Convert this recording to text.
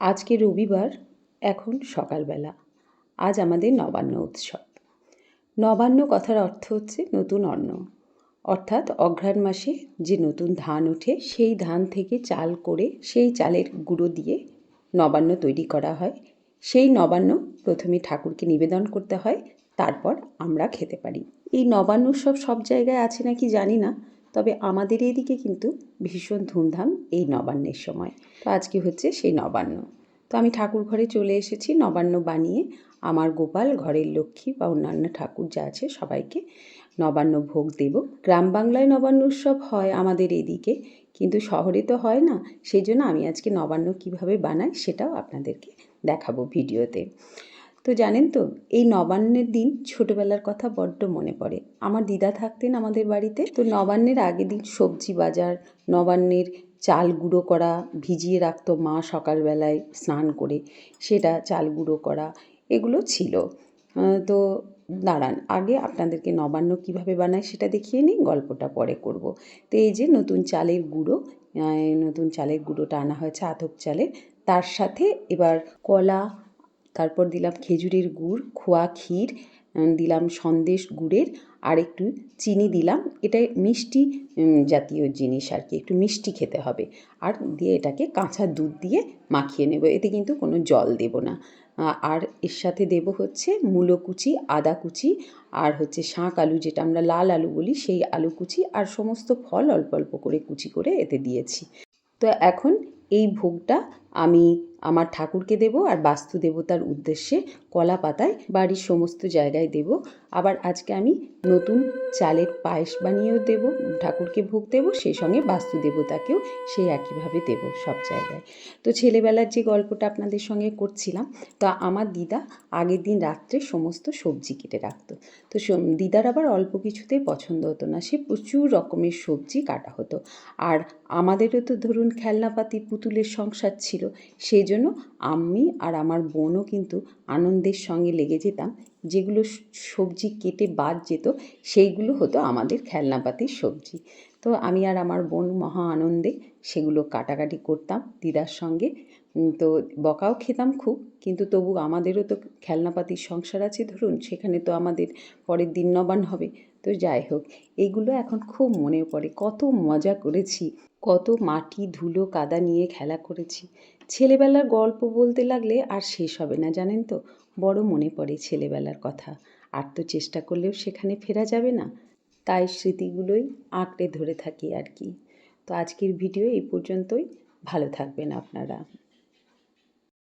আজকে রবিবার, এখন সকালবেলা। আজ আমাদের নবান্ন উৎসব। নবান্ন কথার অর্থ হচ্ছে নতুন অন্ন। অর্থাৎ অঘ্রাণ মাসে যে নতুন ধান ওঠে, সেই ধান থেকে চাল করে সেই চালের গুঁড়ো দিয়ে নবান্ন তৈরি করা হয়। সেই নবান্ন প্রথমে ঠাকুরকে নিবেদন করতে হয়, তারপর আমরা খেতে পারি। এই নবান্ন উৎসব সব জায়গায় আছে নাকি জানি না তবে আমাদের এদিকে কিন্তু ভীষণ ধুমধাম এই নবান্নের সময়। তো আজকে হচ্ছে সেই নবান্ন। তো আমি ঠাকুর ঘরে চলে এসেছি, নবান্ন বানিয়ে আমার গোপাল, ঘরের লক্ষ্মী বা অন্যান্য ঠাকুর যা আছে সবাইকে নবান্ন ভোগ দেব। গ্রাম বাংলায় নবান্ন উৎসব হয় আমাদের এদিকে, কিন্তু শহরে তো হয় না। সেই জন্য আমি আজকে নবান্ন কীভাবে বানাই সেটাও আপনাদেরকে দেখাবো ভিডিওতে। তো জানেন তো, এই নবান্নের দিন ছোটোবেলার কথা বড্ড মনে পড়ে। আমার দিদা থাকতেন আমাদের বাড়িতে। তো নবান্নের আগের দিন সবজি বাজার, নবান্নের চাল গুঁড়ো করা, ভিজিয়ে রাখতো মা সকালবেলায় স্নান করে, সেটা চাল গুঁড়ো করা, এগুলো ছিল। তো দাঁড়ান, আগে আপনাদেরকে নবান্ন কীভাবে বানায় সেটা দেখিয়ে নিই, গল্পটা পরে করব। তো এই যে নতুন চালের গুঁড়ো নতুন চালের গুঁড়োটা আনা হয়েছে আতপ চালের তার সাথে এবার কলা তারপর দিলাম খেজুরের গুড়, খোয়া ক্ষীর দিলাম সন্দেশ গুড়ের, আর একটু চিনি দিলাম। এটা মিষ্টি জাতীয় জিনিস আর কি, একটু মিষ্টি খেতে হবে। আর দিয়ে এটাকে কাঁচা দুধ দিয়ে মাখিয়ে নেব, এতে কিন্তু কোনো জল দেব না। আর এর সাথে দেব হচ্ছে মূলো কুচি, আদা কুচি, আর হচ্ছে শাঁক আলু, যেটা আমরা লাল আলু বলি, সেই আলু কুচি আর সমস্ত ফল অল্প অল্প করে কুচি করে এতে দিয়েছি। তো এখন এই ভোগটা আমি আমার ঠাকুরকে দেব আর বাস্তু দেবতার উদ্দেশ্যে কলা পাতায় বাড়ির সমস্ত জায়গায় দেব। আবার আজকে আমি নতুন চালের পায়েস বানিয়েও দেব, ঠাকুরকে ভোগ দেব, সেই সঙ্গে বাস্তু দেবতাকেও সেই একইভাবে দেব সব জায়গায়। তো ছেলেবেলার যে গল্পটা আপনাদের সঙ্গে করছিলাম, তা আমার দিদা আগের দিন রাত্রে সমস্ত সবজি কেটে রাখতো। তো দিদার আবার অল্প কিছুতেই পছন্দ হতো না, সে প্রচুর রকমের সবজি কাটা হতো। আর আমাদেরও তো ধরুন খেলনাপাতি, পুতুলের সংসার ছিল, সেই জন্য আমি আর আমার বোনও কিন্তু আনন্দের সঙ্গে লেগে যেতাম, যেগুলো সবজি কেটে বাদ যেত, সেইগুলো হতো আমাদের খেলনাপাতির সবজি। তো আমি আর আমার বোন মহা আনন্দে সেগুলো কাটাকাটি করতাম দিদার সঙ্গে। তো বকাও খেতাম খুব, কিন্তু তবু আমাদেরও তো খেলনাপাতির সংসার আছে, ধরুন, সেখানে তো আমাদের পরের দিন নবান হবে, তো যাই হোক এইগুলো এখন খুব মনে পড়ে, কত মজা করেছি, কত মাটি, ধুলো, কাদা নিয়ে খেলা করেছি, ছেলেবেলার গল্প বলতে লাগলে আর শেষ হবে না, জানেন তো, বড় মনে পড়ে ছেলেবেলার কথা, আর তো চেষ্টা করলেও সেখানে ফেরা যাবে না, তাই স্মৃতিগুলোই আঁকড়ে ধরে থাকি আর কি, তো আজকের ভিডিও এই পর্যন্তই, ভালো থাকবেন আপনারা।